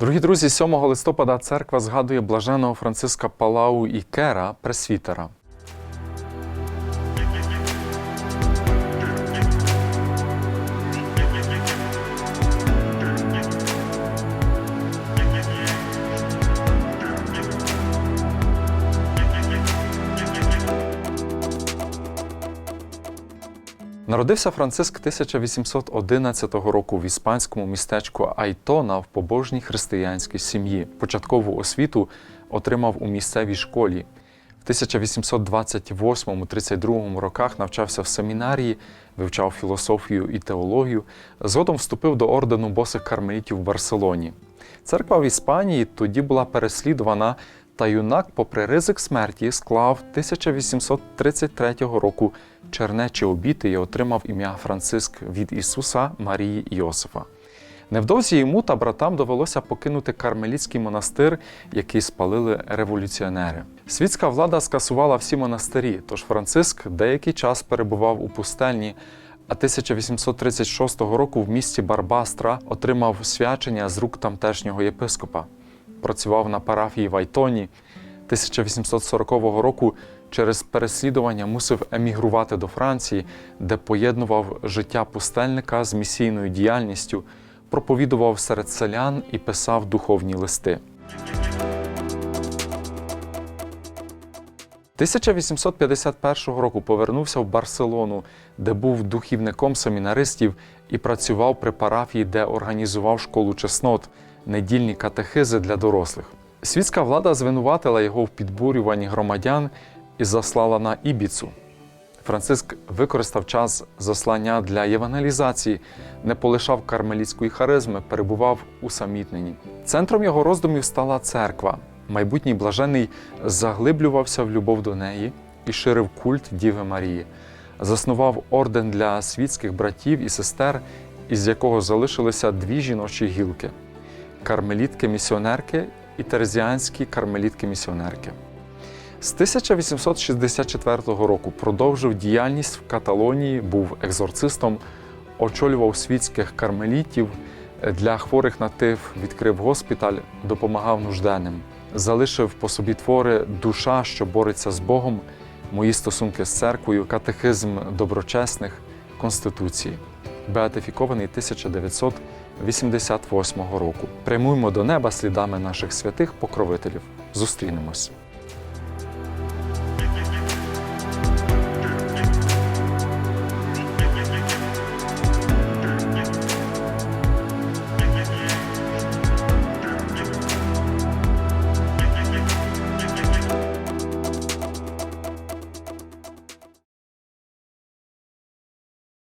Дорогі друзі, 7 листопада церква згадує блаженого Франциска Палау і Кера, пресвітера. Народився Франциск 1811 року в іспанському містечку Айтона в побожній християнській сім'ї. Початкову освіту отримав у місцевій школі. В 1828-32 роках навчався в семінарії, вивчав філософію і теологію. Згодом вступив до ордену босих кармелітів в Барселоні. Церква в Іспанії тоді була переслідувана, та юнак, попри ризик смерті, склав 1833 року чернечі обіти і отримав ім'я Франциск від Ісуса, Марії Йосифа. Невдовзі йому та братам довелося покинути кармелітський монастир, який спалили революціонери. Світська влада скасувала всі монастирі, тож Франциск деякий час перебував у пустельні, а 1836 року в місті Барбастра отримав свячення з рук тамтешнього єпископа. Працював на парафії в Айтоні. 1840 року через переслідування мусив емігрувати до Франції, де поєднував життя пустельника з місійною діяльністю, проповідував серед селян і писав духовні листи. 1851 року повернувся в Барселону, де був духівником семінаристів і працював при парафії, де організував школу чеснот, недільні катехизи для дорослих. Світська влада звинуватила його в підбурюванні громадян і заслала на Ібіцу. Франциск використав час заслання для євангелізації, не полишав кармелітської харизми, перебував у самітненні. Центром його роздумів стала церква. Майбутній блажений заглиблювався в любов до неї і ширив культ Діви Марії, заснував орден для світських братів і сестер, із якого залишилися дві жіночі гілки кармелітки-місіонерки і терезіанські кармелітки-місіонерки. З 1864 року продовжив діяльність в Каталонії, був екзорцистом, очолював світських кармелітів для хворих на тиф, відкрив госпіталь, допомагав нужденним, залишив по собі твори душа, що бореться з Богом, мої стосунки з церквою, катехизм доброчесних, конституції. Беатифікований 1988 року. Прямуємо до неба слідами наших святих покровителів. Зустрінемось.